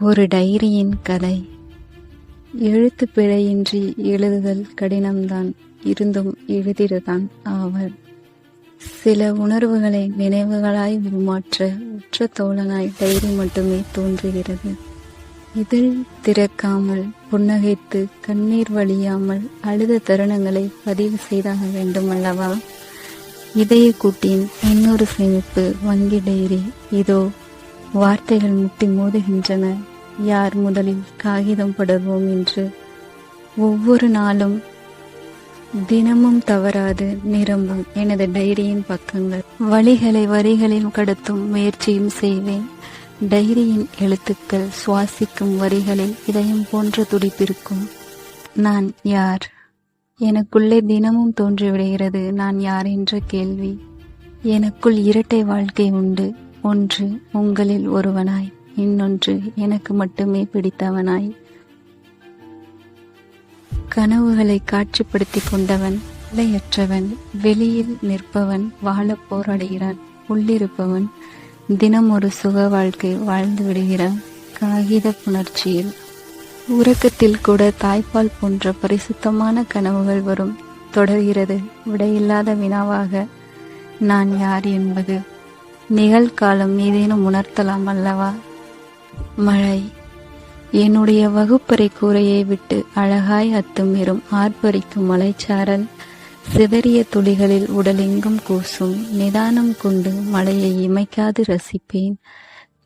ஒரு டைரியின் கதை. எழுத்து பிழையின்றி எழுதுதல் கடினம்தான் இருந்தும் எழுதிடதான் ஆவர் சில உணர்வுகளை நினைவுகளாய் உருமாற்ற உற்ற தோழனாய் டைரி மட்டுமே தோன்றுகிறது. இதில் திறக்காமல் புன்னகைத்து கண்ணீர் வழியாமல் அழுத தருணங்களை பதிவு செய்தாக வேண்டும் அல்லவா இதய கூட்டின் இன்னொரு சேமிப்பு வங்கி டைரி. இதோ வார்த்தைகள் முட்டி மோதுகின்றன. யார் முதலில் காகிதம் படர்வோம் என்று. ஒவ்வொரு நாளும் தினமும் தவறாது நிரம்பும் எனது டைரியின் பக்கங்கள். வழிகளை வரிகளில் கடத்தும் முயற்சியும் செய்வேன். டைரியின் எழுத்துக்கள் சுவாசிக்கும் வரிகளில் இதயம் போன்ற துடிப்பிருக்கும். நான் யார்? எனக்குள்ளே தினமும் தோன்றிவிடுகிறது. நான் யார் என்ற கேள்வி. எனக்குள் இரட்டை வாழ்க்கை உண்டு. ஒன்று உங்களில் ஒருவனாய் இன்னொன்று எனக்கு மட்டுமே பிடித்தவனாய். கனவுகளை காட்சிப்படுத்தி கொண்டவன் நிலையற்றவன் வெளியில் நிற்பவன் வாழ போராடுகிறான் உள்ளிருப்பவன் தினம் ஒரு சுக வாழ்க்கை வாழ்ந்து விடுகிறான் காகித புணர்ச்சியில். உறக்கத்தில் கூட தாய்ப்பால் போன்ற பரிசுத்தமான கனவுகள் வரும். தொடர்கிறது விடையில்லாத வினாவாக நான் யார் என்பது? நிகழ்காலம் ஏதேனும் உணர்த்தலாம் அல்லவா? மழை. என்னுடைய வகுப்பறை கூரையை விட்டு அழகாய் அத்துமீறும் ஆர்ப்பரிக்கும் மலைச்சாரல். சிதறிய துளிகளில் உடலெங்கும் கூசும். நிதானம் கொண்டு மழையை இமைக்காது ரசிப்பேன்.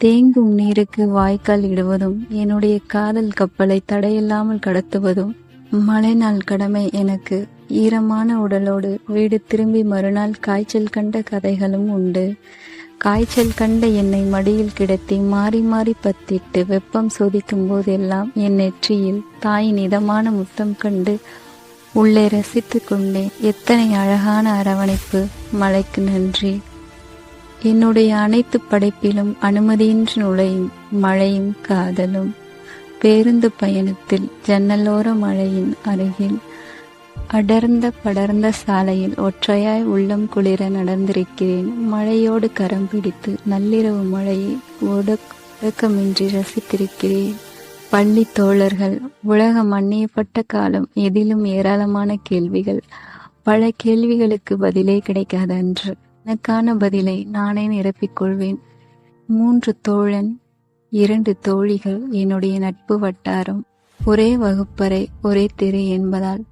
தேங்கும் நீருக்கு வாய்க்கால் இடுவதும் என்னுடைய காதல் கப்பலை தடையில்லாமல் கடத்துவதும் மழை நாள் கடமை எனக்கு ஈரமான உடலோடு வீடு திரும்பி மறுநாள் காய்ச்சல் கண்ட கதைகளும் உண்டு. காய்ச்சல் கண்ட என்னை மடியில் கிடத்தி மாறி மாறி பத்திட்டு வெப்பம் சோதிக்கும் போதெல்லாம் என் நெற்றியில் தாயின் இதமான முத்தம் கண்டு உள்ளே ரசித்து கொண்டேன் எத்தனை அழகான அரவணைப்பு! மழைக்கு நன்றி. என்னுடைய அனைத்து படைப்பிலும் அனுமதியின்றி நுழையும் மழையும் காதலும். பேருந்து பயணத்தில் ஜன்னலோர மழையின் அருகில் அடர்ந்த படர்ந்த சாலையில் ஒற்றையாய் உள்ளம் குளிர நடந்திருக்கிறேன். மழையோடு கரம் பிடித்து நள்ளிரவு மழையை ஒடுக்கமின்றி ரசித்திருக்கிறேன். பள்ளி தோழர்கள் உலகம் அந்நியப்பட்ட காலம் எதிலும் ஏராளமான கேள்விகள். பல கேள்விகளுக்கு பதிலே கிடைக்காத அன்று எனக்கான பதிலை நானே நிரப்பிக்கொள்வேன் மூன்று தோழன் இரண்டு தோழிகள் என்னுடைய நட்பு வட்டாரம். ஒரே வகுப்பறை ஒரே தெரு என்பதால்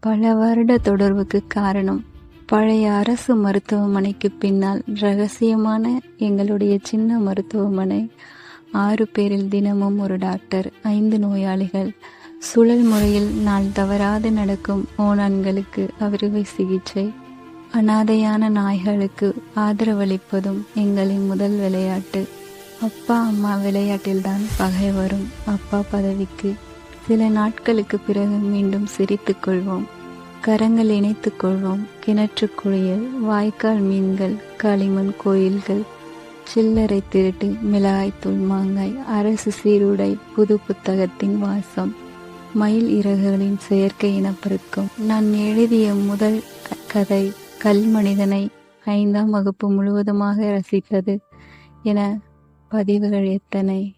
பல வருட தொடர்புக்கு காரணம் பழைய அரசு மருத்துவமனைக்கு பின்னால் ரகசியமான எங்களுடைய சின்ன மருத்துவமனை. ஆறு பேரில் தினமும் ஒரு டாக்டர் ஐந்து நோயாளிகள். சுழல் முறையில் நாள் தவறாது நடக்கும் ஓனான்களுக்கு அறுவை சிகிச்சை. அனாதையான நாய்களுக்கு ஆதரவளிப்பதும் எங்களின் முதல் விளையாட்டு. அப்பா அம்மா விளையாட்டில்தான் பகை வரும். அப்பா பதவிக்கு சில நாட்களுக்கு பிறகு மீண்டும் சிரித்துக் கொள்வோம். கரங்கள் இணைத்துக் கொள்வோம். கிணற்று குளியல் வாய்க்கால் மீன்கள் களிமண் கோயில்கள் சில்லறை திருட்டு மிளகாய்த்தூள் மாங்காய் அரசு சீருடை புது புத்தகத்தின் வாசம் மயில் இறகுகளின் செயற்கை இனப்பெருக்கம். நான் எழுதிய முதல் கதை கல் மனிதனை ஐந்தாம் வகுப்பு முழுவதுமாக ரசித்தது என பதிவுகள் எத்தனை?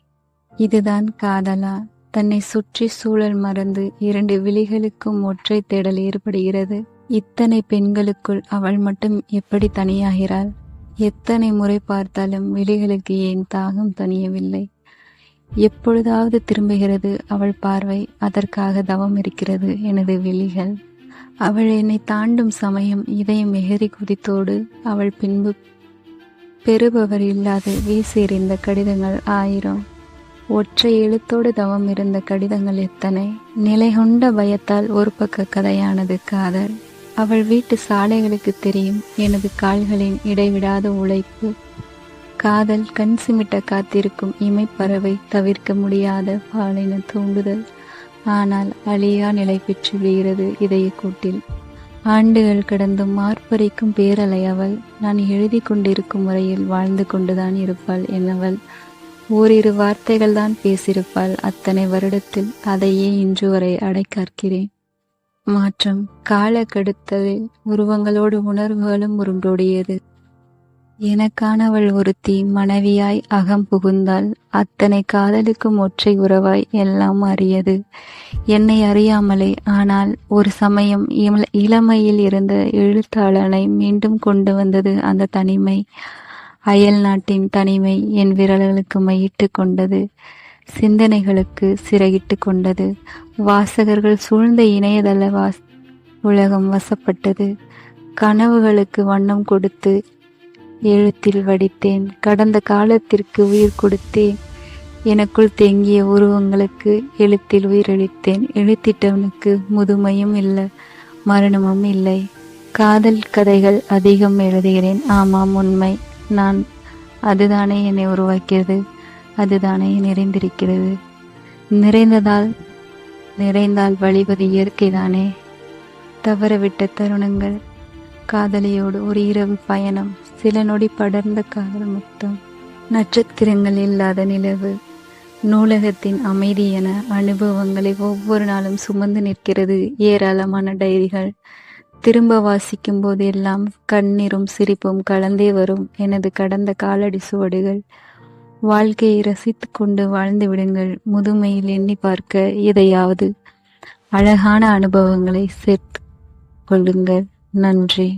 இதுதான் காதலா? தன்னை சுற்றி சூழல் மறந்து இரண்டு விழிகளுக்கும் ஒற்றை தேடல் ஏற்படுகிறது. இத்தனை பெண்களுக்குள் அவள் மட்டும் எப்படி தனியாகிறாள்? எத்தனை முறை பார்த்தாலும் விழிகளுக்கு ஏன் தாகம் தனியவில்லை எப்பொழுதாவது திரும்புகிறது அவள் பார்வை அதற்காக தவம் இருக்கிறது எனது விழிகள். அவள் என்னை தாண்டும் சமயம் இதயம் எகிரி குதித்தோடு அவள் பின்பு பெறுபவர் இல்லாது வீசி எறிந்த கடிதங்கள் ஆயிரம். ஒற்றை எழுத்தோடு தவம் இருந்த கடிதங்கள் எத்தனை? நிலை கொண்ட பயத்தால் ஒரு பக்க கதையானது காதல். அவள் வீட்டு சாலைகளுக்கு தெரியும் எனது கால்களின் இடைவிடாத உழைப்பு. காதல் கண் சிமிட்ட காத்திருக்கும் இமைப்பறவை தவிர்க்க முடியாத பாலின தூண்டுதல். ஆனால் அழியா நிலை பெற்று விடுகிறது இதய கூட்டில். ஆண்டுகள் கடந்தும் மார்பரிக்கும் பேரலை அவள். நான் எழுதி கொண்டிருக்கும் முறையில் வாழ்ந்து கொண்டுதான் இருப்பாள் என்னவள்? ஓரிரு வார்த்தைகள் தான் பேசியிருப்பாள். அத்தனை வருடத்தில் அதையே இன்று வரை அடைக்காக்கிறேன் மாற்றம் கால கெடுத்ததில் உருவங்களோடு உணர்வுகளும் உருண்டோடியது. எனக்கானவள் ஒருத்தி மனைவியாய் அகம் புகுந்தால் அத்தனை காதலுக்கும் ஒற்றை உறவாய் எல்லாம் அறியது என்னை அறியாமலே ஆனால் ஒரு சமயம் இள- இளமையில் இருந்த எழுத்தாளனை மீண்டும் கொண்டு வந்தது அந்த தனிமை. அயல் நாட்டின் தனிமை என் விரல்களுக்கு மையிட்டு கொண்டது. சிந்தனைகளுக்கு சிறகிட்டு கொண்டது. வாசகர்கள் சூழ்ந்த இணையதள வாஸ் உலகம் வசப்பட்டது. கனவுகளுக்கு வண்ணம் கொடுத்து எழுத்தில் வடித்தேன். கடந்த காலத்திற்கு உயிர் கொடுத்தேன். எனக்குள் தேங்கிய உருவங்களுக்கு எழுத்தில் உயிரளித்தேன். எழுத்திட்டவனுக்கு முதுமையும் இல்லை மரணமும் இல்லை. காதல் கதைகள் அதிகம் எழுதுகிறேன். ஆமாம் உண்மை. நான் அதுதானே என்னை உருவாக்கியது அதுதானே நிறைந்திருக்கிறது. நிறைந்ததால் நிறைந்தால் வழிவது இயற்கைதானே. தவறவிட்ட தருணங்கள் காதலியோடு ஒரு இரவு பயணம் சில நொடி படர்ந்த காதல் முத்தம் நட்சத்திரங்கள் இல்லாத நிலவு நூலகத்தின் அமைதி என அனுபவங்களை ஒவ்வொரு நாளும் சுமந்து நிற்கிறது ஏராளமான டைரிகள். திரும்ப வாசிக்கும் போதெல்லாம் கண்ணீரும் சிரிப்பும் கலந்தே வரும். எனது கடந்த காலடி சுவடுகள் வாழ்க்கையை ரசித்து கொண்டு வாழ்ந்து விடுங்கள். முதுமையில் எண்ணி பார்க்க எதையாவது அழகான அனுபவங்களை சேர்த்து கொள்ளுங்கள். நன்றி.